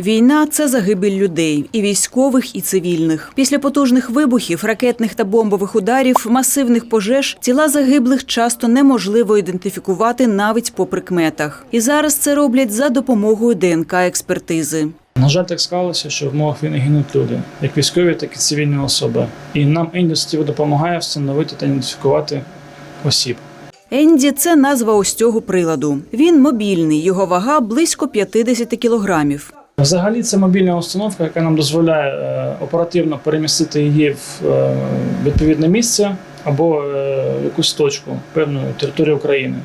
Війна це загибель людей, і військових, і цивільних. Після потужних вибухів, ракетних та бомбових ударів, масивних пожеж тіла загиблих часто неможливо ідентифікувати навіть по прикметах. І зараз це роблять за допомогою ДНК експертизи. На жаль, так склалося, що в умовах війни гинуть люди, як військові, так і цивільні особи. І нам індустрія допомагає встановити та ідентифікувати осіб. Енді це назва ось цього приладу. Він мобільний, його вага близько 50 кілограмів. Взагалі, це мобільна установка, яка нам дозволяє е, оперативно перемістити її в е, відповідне місце або е, якусь точку певної території України.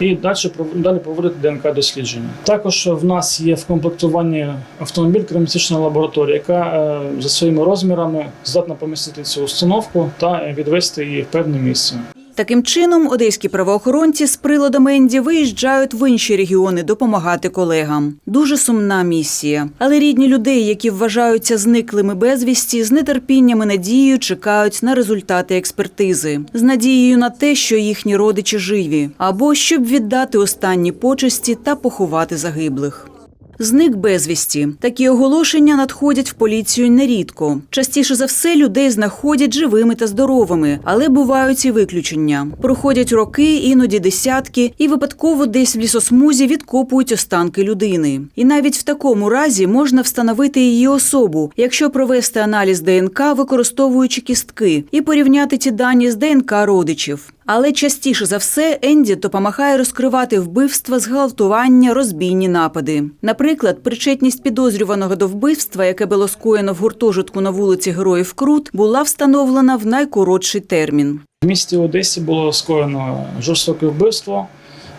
І далі далі проводити ДНК дослідження. Також в нас є в комплектуванні автомобіль криміністична лабораторія, яка за своїми розмірами здатна помістити цю установку та відвести її в певне місце. Таким чином, одеські правоохоронці з приладом Енді виїжджають в інші регіони допомагати колегам. Дуже сумна місія. Але рідні людей, які вважаються зниклими безвісті, з нетерпінням і надією чекають на результати експертизи, з надією на те, що їхні родичі живі, або щоб віддати останні почесті та поховати загиблих. Зник безвісті. Такі оголошення надходять в поліцію нерідко. Частіше за все людей знаходять живими та здоровими, але бувають і виключення. Проходять роки, іноді десятки, і випадково десь в лісосмузі відкопують останки людини. І навіть в такому разі можна встановити її особу, якщо провести аналіз ДНК, використовуючи кістки, і порівняти ті дані з ДНК родичів. Але частіше за все Енді допомагає розкривати вбивства, зґвалтування, розбійні напади. Наприклад, причетність підозрюваного до вбивства, яке було скоєно в гуртожитку на вулиці Героїв Крут, була встановлена в найкоротший термін. В місті Одесі було скоєно жорстоке вбивство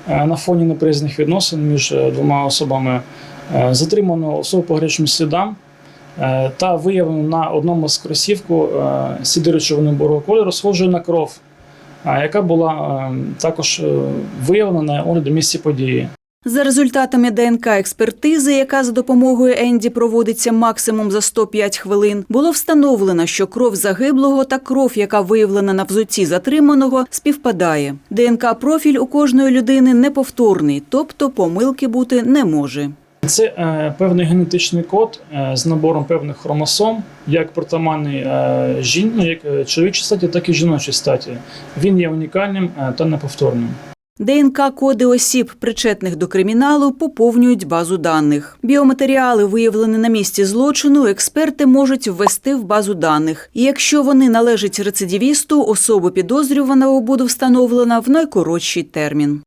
е, на фоні неприязних відносин між е, двома особами. Е, Затримано особу по гарячим слідам та виявлено на одному з кросівку сліди речовини бурого кольору, схожої на кров, яка була е, також е, виявлена на місці події. За результатами ДНК експертизи, яка за допомогою Енді проводиться максимум за 105 хвилин, було встановлено, що кров загиблого та кров, яка виявлена на взуті затриманого, співпадає. ДНК профіль у кожної людини неповторний, тобто помилки бути не може. Це е, певний генетичний код е, з набором певних хромосом, як притаманний е, жін, ну, як е, чоловічій статі, так і жіночій статі. Він є унікальним е, та неповторним. ДНК-коди осіб, причетних до криміналу, поповнюють базу даних. Біоматеріали, виявлені на місці злочину, експерти можуть ввести в базу даних. І якщо вони належать рецидивісту, особу підозрюваного буде встановлена в найкоротший термін.